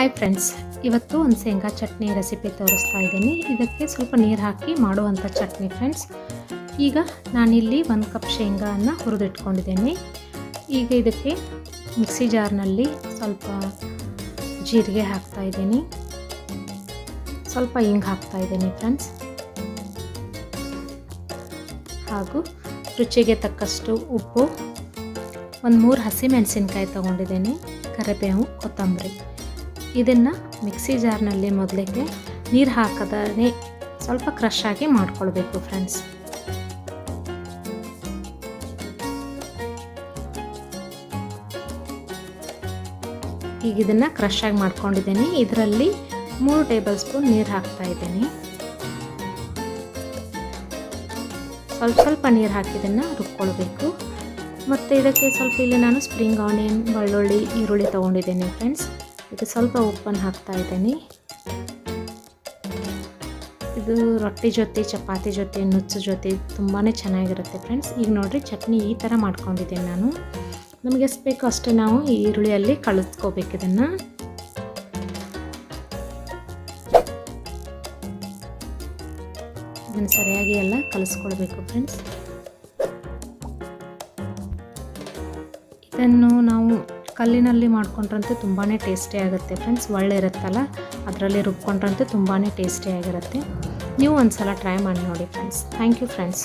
Hi friends ಇವತ್ತು ಒಂದು ಶೇಂಗಾ ಚಟ್ನಿ ರೆಸಿಪಿ ತೋರಿಸ್ತಾ ಇದ್ದೀನಿ. ಇದಕ್ಕೆ ಸ್ವಲ್ಪ ನೀರು ಹಾಕಿ ಮಾಡುವಂಥ ಚಟ್ನಿ ಫ್ರೆಂಡ್ಸ್ ಈಗ ನಾನಿಲ್ಲಿ ಒಂದು ಕಪ್ ಶೇಂಗಾನ ಹುರಿದಿಟ್ಕೊಂಡಿದ್ದೀನಿ. ಈಗ ಇದಕ್ಕೆ ಮಿಕ್ಸಿ ಜಾರ್ನಲ್ಲಿ ಸ್ವಲ್ಪ ಜೀರಿಗೆ ಹಾಕ್ತಾ ಇದ್ದೀನಿ. ಸ್ವಲ್ಪ ಹಿಂಗೆ ಹಾಕ್ತಾ ಇದ್ದೀನಿ ಫ್ರೆಂಡ್ಸ್ ಹಾಗೂ ರುಚಿಗೆ ತಕ್ಕಷ್ಟು ಉಪ್ಪು. ಒಂದು ಮೂರು ಹಸಿಮೆಣಸಿನ್ಕಾಯಿ ತೊಗೊಂಡಿದ್ದೀನಿ. ಕರಿಬೇವು, ಕೊತ್ತಂಬರಿ. ಇದನ್ನು ಮಿಕ್ಸಿ ಜಾರ್ನಲ್ಲಿ ಮೊದಲಿಗೆ ನೀರು ಹಾಕದೇ ಸ್ವಲ್ಪ ಕ್ರಶ್ ಆಗಿ ಮಾಡ್ಕೊಳ್ಬೇಕು ಫ್ರೆಂಡ್ಸ್. ಈಗ ಇದನ್ನು ಕ್ರಶ್ ಆಗಿ ಮಾಡ್ಕೊಂಡಿದ್ದೀನಿ. ಇದರಲ್ಲಿ ಮೂರು ಟೇಬಲ್ ಸ್ಪೂನ್ ನೀರು ಹಾಕ್ತಾ ಇದ್ದೀನಿ. ಸ್ವಲ್ಪ ಸ್ವಲ್ಪ ನೀರು ಹಾಕಿದ್ದನ್ನು ರುಬ್ಕೊಳ್ಬೇಕು. ಮತ್ತು ಇದಕ್ಕೆ ಸ್ವಲ್ಪ ಇಲ್ಲಿ ನಾನು ಸ್ಪ್ರಿಂಗ್ ಆನಿಯನ್, ಬೆಳ್ಳುಳ್ಳಿ, ಈರುಳ್ಳಿ ತೊಗೊಂಡಿದ್ದೀನಿ ಫ್ರೆಂಡ್ಸ್. ಇದು ಸ್ವಲ್ಪ ಉಪ್ಪನ್ನು ಹಾಕ್ತಾ ಇದ್ದೀನಿ. ಇದು ರೊಟ್ಟಿ ಜೊತೆ, ಚಪಾತಿ ಜೊತೆ, ನುಚ್ಚು ಜೊತೆ ತುಂಬಾ ಚೆನ್ನಾಗಿರುತ್ತೆ ಫ್ರೆಂಡ್ಸ್. ಈಗ ನೋಡಿರಿ ಚಟ್ನಿ ಈ ಥರ ಮಾಡ್ಕೊಂಡಿದ್ದೀನಿ ನಾನು. ನಮಗೆ ಎಷ್ಟು ಬೇಕು ಅಷ್ಟೇ ನಾವು ಈ ಈರುಳ್ಳಿಯಲ್ಲಿ ಕಳಿಸ್ಕೋಬೇಕು ಇದನ್ನು. ಇದನ್ನು ಸರಿಯಾಗಿ ಎಲ್ಲ ಕಲಿಸ್ಕೊಳ್ಬೇಕು ಫ್ರೆಂಡ್ಸ್. ಇದನ್ನು ನಾವು ಕಲ್ಲಿನಲ್ಲಿ ಮಾಡ್ಕೊಂಡ್ರಂತೂ ತುಂಬಾ ಟೇಸ್ಟಿ ಆಗುತ್ತೆ ಫ್ರೆಂಡ್ಸ್ ಒಳ್ಳೆ ಇರುತ್ತಲ್ಲ? ಅದರಲ್ಲಿ ರುಬ್ಕೊಂಡ್ರಂತೂ ತುಂಬಾ ಟೇಸ್ಟಿ ಆಗಿರುತ್ತೆ. ನೀವು ಒಂದು ಸಲ ಟ್ರೈ ಮಾಡಿ ನೋಡಿ ಫ್ರೆಂಡ್ಸ್ ಥ್ಯಾಂಕ್ ಯು ಫ್ರೆಂಡ್ಸ್